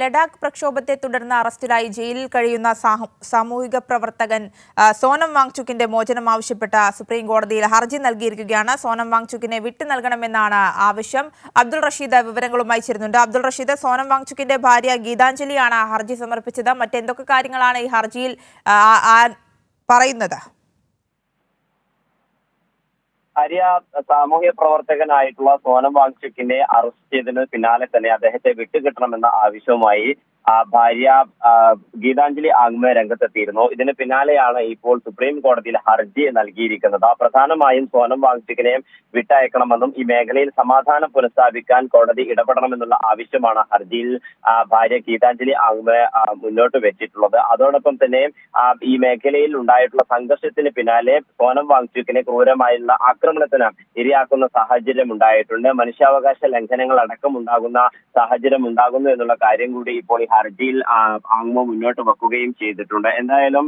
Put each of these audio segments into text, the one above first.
ലഡാക്ക് പ്രക്ഷോഭത്തെ തുടർന്ന് അറസ്റ്റിലായി ജയിലിൽ കഴിയുന്ന സാമൂഹിക പ്രവർത്തകൻ സോനം വാങ്ചുക്കിന്റെ മോചനം ആവശ്യപ്പെട്ട സുപ്രീം കോടതിയിൽ ഹർജി നൽകിയിരിക്കുകയാണ്. സോനം വാങ്ചുക്കിനെ വിട്ടു നൽകണമെന്നാണ് ആവശ്യം. അബ്ദുൾ റഷീദ് വിവരങ്ങളുമായി ചേരുന്നുണ്ട്. അബ്ദുൾ റഷീദ് സോനം വാങ്ചുക്കിന്റെ ഭാര്യ ഗീതാഞ്ജലിയാണ് ഹർജി സമർപ്പിച്ചത്. മറ്റെന്തൊക്കെ കാര്യങ്ങളാണ് ഈ ഹർജിയിൽ പറയുന്നത്? ഭാര്യ സാമൂഹ്യ പ്രവർത്തകനായിട്ടുള്ള സോനം വാങ്ചുക്കിനെ അറസ്റ്റ് ചെയ്തതിന് പിന്നാലെ തന്നെ അദ്ദേഹത്തെ വിട്ടുകിട്ടണമെന്ന ആവശ്യവുമായി ഭാര്യ ഗീതാഞ്ജലി ആഗ്മ രംഗത്തെത്തിയിരുന്നു. ഇതിന് പിന്നാലെയാണ് ഇപ്പോൾ സുപ്രീം കോടതിയിൽ ഹർജി നൽകിയിരിക്കുന്നത്. പ്രധാനമായും സോനം വാങ്ചുക്കിനെ വിട്ടയക്കണമെന്നും ഈ മേഖലയിൽ സമാധാനം പുനഃസ്ഥാപിക്കാൻ കോടതി ഇടപെടണമെന്നുള്ള ആവശ്യമാണ് ഹർജിയിൽ ഭാര്യ ഗീതാഞ്ജലി ആഗ്മ മുന്നോട്ട് വെച്ചിട്ടുള്ളത്. അതോടൊപ്പം തന്നെ ഈ മേഖലയിൽ ഉണ്ടായിട്ടുള്ള സംഘർഷത്തിന് പിന്നാലെ സോനം വാങ്ചുക്കിനെ ക്രൂരമായുള്ള ആക്രമണത്തിന് ഇരയാക്കുന്ന സാഹചര്യം ഉണ്ടായിട്ടുണ്ട്. മനുഷ്യാവകാശ ലംഘനങ്ങൾ അടക്കം ഉണ്ടാകുന്ന സാഹചര്യം ഉണ്ടാകുന്നു എന്നുള്ള കാര്യം കൂടി ഇപ്പോൾ ഈ ഹർജിയിൽ ആങ്മ മുന്നോട്ട് വെക്കുകയും ചെയ്തിട്ടുണ്ട്. എന്തായാലും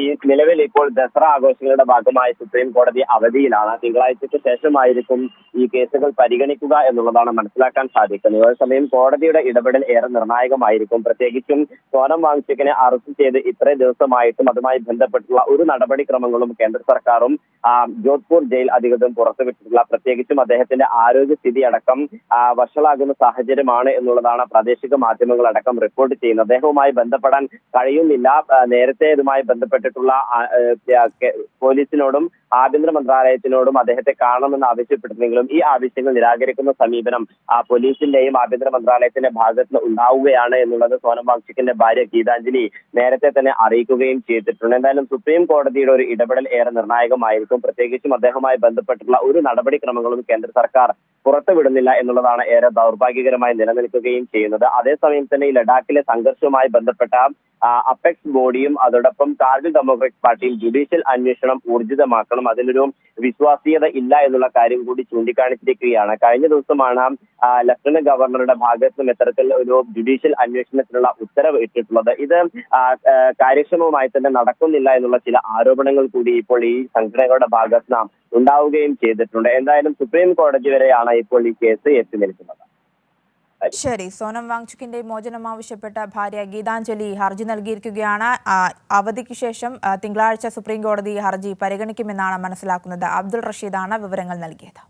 ഈ നിലവിൽ ഇപ്പോൾ ദസറ ആഘോഷങ്ങളുടെ ഭാഗമായി സുപ്രീം കോടതി അവധിയിലാണ്. തിങ്കളാഴ്ചയ്ക്ക് ശേഷമായിരിക്കും ഈ കേസുകൾ പരിഗണിക്കുക എന്നുള്ളതാണ് മനസ്സിലാക്കാൻ സാധിക്കുന്നത്. അതേസമയം കോടതിയുടെ ഇടപെടൽ ഏറെ നിർണായകമായിരിക്കും. പ്രത്യേകിച്ചും സോനം വാങ്ഷിക്കിനെ അറസ്റ്റ് ചെയ്ത് ഇത്രയും ദിവസമായിട്ടും അതുമായി ബന്ധപ്പെട്ടുള്ള ഒരു നടപടിക്രമങ്ങളും കേന്ദ്ര സർക്കാരും ജോധ്പൂർ ജയിൽ അധികൃതരും പുറത്തുവിട്ടിട്ടില്ല. പ്രത്യേകിച്ചും അദ്ദേഹത്തിന്റെ ആരോഗ്യസ്ഥിതി അടക്കം വഷളാകുന്ന സാഹചര്യമാണ് എന്നുള്ളതാണ് പ്രാദേശിക മാധ്യമങ്ങൾ അടക്കം റിപ്പോർട്ട് ചെയ്യുന്നത് അദ്ദേഹവുമായി ബന്ധപ്പെടാൻ കഴിയുന്നില്ല. നേരത്തെ ഇതുമായി ബന്ധപ്പെട്ടിട്ടുള്ള പോലീസിനോടും ആഭ്യന്തര മന്ത്രാലയത്തിനോടും അദ്ദേഹത്തെ കാണണമെന്ന് ആവശ്യപ്പെട്ടിരുന്നെങ്കിലും ഈ ആവശ്യങ്ങൾ നിരാകരിക്കുന്ന സമീപനം പോലീസിന്റെയും ആഭ്യന്തര മന്ത്രാലയത്തിന്റെ ഭാഗത്ത് ഉണ്ടാവുകയാണ് എന്നുള്ളത് സോനം വാങ്ചുക്കിന്റെ ഭാര്യ ഗീതാഞ്ജലി നേരത്തെ തന്നെ അറിയിക്കുകയും ചെയ്തിട്ടുണ്ട്. എന്തായാലും സുപ്രീം കോടതിയുടെ ഒരു ഇടപെടൽ ഏറെ നിർണായകമായിരിക്കും. പ്രത്യേകിച്ചും അദ്ദേഹവുമായി ബന്ധപ്പെട്ടുള്ള ഒരു നടപടിക്രമങ്ങളും കേന്ദ്ര സർക്കാർ പുറത്തുവിടുന്നില്ല എന്നുള്ളതാണ് ഏറെ ദൗർഭാഗ്യകരമായി നിലനിൽക്കുകയും ചെയ്യുന്നത്. അതേസമയം തന്നെ ഈ ലഡാക്കിലെ സംഘർഷവുമായി ബന്ധപ്പെട്ട അപെക്സ് ബോഡിയും അതോടൊപ്പം കാർഗിൽ ഡെമോക്രാറ്റിക് പാർട്ടിയും ജുഡീഷ്യൽ അന്വേഷണം ഊർജിതമാക്കണം. അതിനൊരു വിശ്വാസീയത ഇല്ല എന്നുള്ള കാര്യം കൂടി ചൂണ്ടിക്കാണിച്ചിരിക്കുകയാണ്. കഴിഞ്ഞ ദിവസമാണ് ലഫ്റ്റനന്റ് ഗവർണറുടെ ഭാഗത്ത് നിന്നും ഇത്തരത്തിൽ ഒരു ജുഡീഷ്യൽ അന്വേഷണത്തിനുള്ള ഉത്തരവ് ഇട്ടിട്ടുള്ളത്. ഇത് കാര്യക്ഷമമായി തന്നെ നടക്കുന്നില്ല എന്നുള്ള ചില ആരോപണങ്ങൾ കൂടി ഇപ്പോൾ ഈ സംഘടനകളുടെ ഭാഗത്ത് നാം ഉണ്ടാവുകയും ചെയ്തിട്ടുണ്ട്. എന്തായാലും സുപ്രീം കോടതി വരെയാണ് ഇപ്പോൾ ഈ കേസ് എത്തി നിൽക്കുന്നത്. ശരി. സോനം വാങ്ചുക്കിന്റെ മോചനം ആവശ്യപ്പെട്ട ഭാര്യ ഗീതാഞ്ജലി ഹർജി നൽകിയിരിക്കുകയാണ്. അവധിക്ക് ശേഷം തിങ്കളാഴ്ച സുപ്രീം കോടതി ഹർജി പരിഗണിക്കുമെന്നാണ് മനസ്സിലാക്കുന്നത്. അബ്ദുൾ റഷീദാണ് വിവരങ്ങൾ നൽകിയത്.